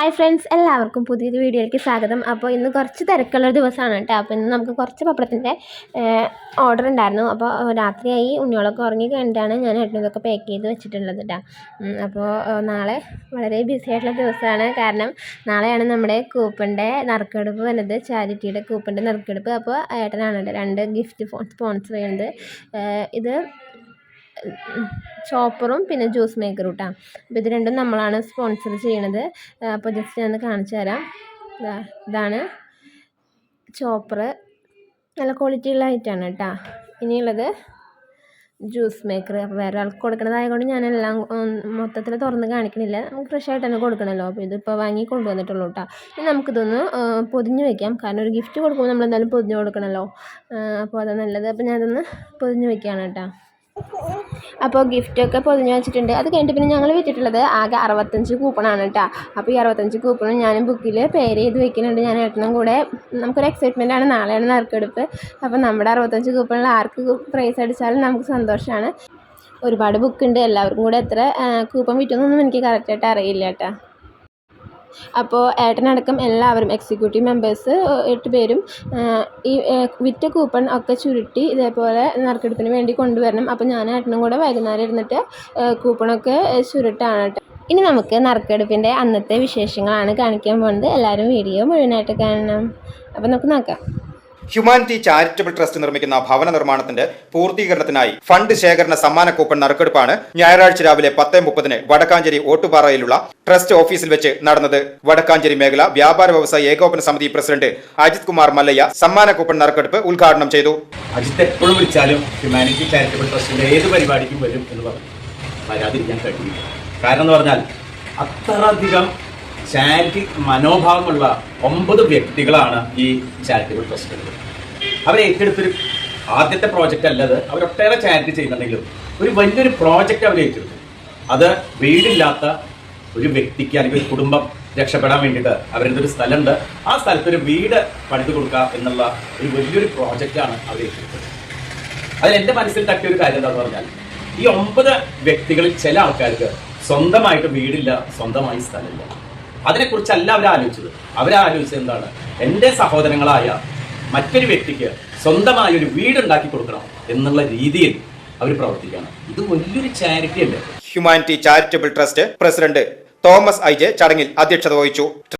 Hi friends എല്ലാവർക്കും പുതിയൊരു വീഡിയോയിലേക്ക് സ്വാഗതം. അപ്പോൾ ഇന്ന് കുറച്ച് തിരക്കുള്ള ദിവസമാണ് കേട്ടോ. അപ്പോൾ ഇന്ന് നമുക്ക് കുറച്ച് പപ്പടത്തിന്റെ ഓർഡർ ഉണ്ടായിരുന്നു. അപ്പോൾ രാത്രിയായി ഉണ്ണികളൊക്കെ ഉറങ്ങി കഴിഞ്ഞിട്ടാണ് ഞാൻ ഇതൊക്കെ പാക്ക് ചെയ്ത് വെച്ചിട്ടുള്ളത് കേട്ടോ. അപ്പോൾ നാളെ വളരെ ബിസി ആയിട്ടുള്ള ദിവസമാണ്. കാരണം നാളെയാണ് നമ്മുടെ കൂപ്പന്റെ നറുക്കെടുപ്പ് വരുന്നത് ചാരിറ്റിയുടെ കൂപ്പന്റെ നറുക്കെടുപ്പ്. അപ്പോൾ ഏട്ടനാണ് രണ്ട് ഗിഫ്റ്റ് സ്പോൺസർ ചെയ്യുന്നത്. ഇത് ചോപ്പറും പിന്നെ ജ്യൂസ് മേക്കറും കേട്ടോ അപ്പോൾ ഇത് രണ്ടും നമ്മളാണ് സ്പോൺസർ ചെയ്യണത്. അപ്പോൾ ജസ്റ്റ് ഞാൻ കാണിച്ചു തരാം. ഇതാണ് ചോപ്പറ്. നല്ല ക്വാളിറ്റിയുള്ള ഐറ്റമാണ് കേട്ടോ. ഇനിയുള്ളത് ജ്യൂസ് മേക്കർ. അപ്പോൾ വേറെ ആൾക്ക് കൊടുക്കണതായതുകൊണ്ട് ഞാനെല്ലാം മൊത്തത്തിൽ തുറന്ന് കാണിക്കണില്ല. നമുക്ക് ഫ്രഷ് ആയിട്ട് തന്നെ കൊടുക്കണമല്ലോ അപ്പോൾ ഇതിപ്പോൾ വാങ്ങി കൊണ്ടുവന്നിട്ടുള്ളൂ കേട്ടോ. ഇനി നമുക്കിതൊന്ന് പൊതിഞ്ഞ് വെക്കാം. കാരണം ഒരു ഗിഫ്റ്റ് കൊടുക്കുമ്പോൾ നമ്മൾ എന്തായാലും പൊതിഞ്ഞ് കൊടുക്കണമല്ലോ അപ്പോൾ അതാണ് നല്ലത്. അപ്പോൾ ഞാനതൊന്ന് പൊതിഞ്ഞ് വെക്കുകയാണ് കേട്ടോ. അപ്പോൾ ഗിഫ്റ്റ് ഒക്കെ പൊതിഞ്ഞ് വെച്ചിട്ടുണ്ട്. അത് കഴിഞ്ഞിട്ട് പിന്നെ ഞങ്ങൾ വെച്ചിട്ടുള്ളത് ആകെ അറുപത്തഞ്ച് കൂപ്പണാണ് കേട്ടോ. അപ്പോൾ ഈ അറുപത്തഞ്ച് കൂപ്പണും ഞാൻ ബുക്കിൽ പേര് ചെയ്ത് വെക്കുന്നുണ്ട്. ഞാൻ ഏട്ടനും കൂടെ നമുക്കൊരു എക്സൈറ്റ്മെന്റ് ആണ്. നാളെയാണ് നറുക്കെടുപ്പ്. അപ്പോൾ നമ്മുടെ അറുപത്തഞ്ച് കൂപ്പണിൽ ആർക്ക് പ്രൈസ് അടിച്ചാലും നമുക്ക് സന്തോഷമാണ് ഒരുപാട് ബുക്കുണ്ട് എല്ലാവർക്കും കൂടെ എത്ര കൂപ്പൺ വിറ്റൊന്നും എനിക്ക് കറക്റ്റായിട്ട് അറിയില്ല കേട്ടോ. അപ്പോൾ ഏട്ടനടക്കം എല്ലാവരും എക്സിക്യൂട്ടീവ് മെമ്പേഴ്സ് എട്ട് പേരും ഈ വിറ്റ കൂപ്പൺ ഒക്കെ ചുരുട്ടി ഇതേപോലെ നറുക്കെടുപ്പിന് വേണ്ടി കൊണ്ടുവരണം. അപ്പോൾ ഞാൻ ഏട്ടനും കൂടെ വൈകുന്നേരം ഇരുന്നിട്ട് കൂപ്പണൊക്കെ ചുരുട്ടാണ് ഇനി നമുക്ക് നറുക്കെടുപ്പിന്റെ അന്നത്തെ വിശേഷങ്ങളാണ് കാണിക്കാൻ പോകുന്നത്. എല്ലാവരും വീഡിയോ മുഴുവനായിട്ട് കാണണം. അപ്പോൾ നമുക്ക് നോക്കാം. ഹ്യൂമാനിറ്റി ചാരിറ്റബിൾ ട്രസ്റ്റ് നിർമ്മിക്കുന്ന ഭവന നിർമ്മാണത്തിന്റെ പൂർത്തീകരണത്തിനായി ഫണ്ട് ശേഖരണ സമ്മാന കൂപ്പൺ നറുക്കെടുപ്പാണ് ഞായറാഴ്ച രാവിലെ പത്ത് മുപ്പതിന് വടക്കാഞ്ചേരി ഓട്ടുപാറയിലുള്ള ട്രസ്റ്റ് ഓഫീസിൽ വെച്ച് നടന്നത്. വടക്കാഞ്ചേരി മേഖല വ്യാപാര വ്യവസായ ഏകോപന സമിതി പ്രസിഡന്റ് അജിത് കുമാർ മല്ലയ്യ സമ്മാന കൂപ്പൺ നറുക്കെടുപ്പ് ഉദ്ഘാടനം ചെയ്തു. അജിത്ത് എപ്പോഴും വിളിച്ചാലും ഹ്യൂമാനിറ്റി ചാരിറ്റബിൾ ട്രസ്റ്റിന്റെ ഏത് പരിപാടിക്കും വരും എന്ന് പറഞ്ഞു. വരാതിരിക്കാൻ കഴിയില്ല. കാരണം എന്ന് പറഞ്ഞാൽ അത്രയധികം ചാരിറ്റി മനോഭാവമുള്ള ഒമ്പത് വ്യക്തികളാണ് ഈ ചാരിറ്റബിൾ ട്രസ്റ്റുകൾ അവരെ ഏറ്റെടുത്തൊരു ആദ്യത്തെ പ്രോജക്റ്റ് അല്ലത്. അവരൊട്ടേറെ ചാരിറ്റി ചെയ്യുന്നുണ്ടെങ്കിലും ഒരു വലിയൊരു പ്രോജക്റ്റ് അവർ ഏറ്റെടുത്തു. അത് വീടില്ലാത്ത ഒരു വ്യക്തിക്ക് അല്ലെങ്കിൽ ഒരു കുടുംബം രക്ഷപ്പെടാൻ വേണ്ടിയിട്ട് അവരുടെ ഒരു സ്ഥലമുണ്ട്. ആ സ്ഥലത്ത് ഒരു വീട് പണിത് കൊടുക്കുക എന്നുള്ള ഒരു വലിയൊരു പ്രോജക്റ്റാണ് അവർ ഏറ്റെടുത്തത്. അതിൽ എന്റെ മനസ്സിൽ തട്ടിയ ഒരു കാര്യം എന്താണെന്ന് പറഞ്ഞാൽ ഈ ഒമ്പത് വ്യക്തികളിൽ ചില ആൾക്കാർക്ക് സ്വന്തമായിട്ട് വീടില്ല സ്വന്തമായി സ്ഥലമില്ല. അതിനെക്കുറിച്ചല്ല അവർ ആലോചിച്ചത് അവരാലോചിച്ചത് എന്താണ്? എന്റെ സഹോദരങ്ങളായ മറ്റൊരു വ്യക്തിക്ക് സ്വന്തമായ ഒരു വീടുണ്ടാക്കി കൊടുക്കണം എന്നുള്ള രീതിയിൽ അവർ പ്രവർത്തിക്കുകയാണ്. ഇത് വലിയൊരു ചാരിറ്റി അല്ലേ? Humanity charitable trust president Thomas I J ചടങ്ങിൽ അധ്യക്ഷത വഹിച്ചു.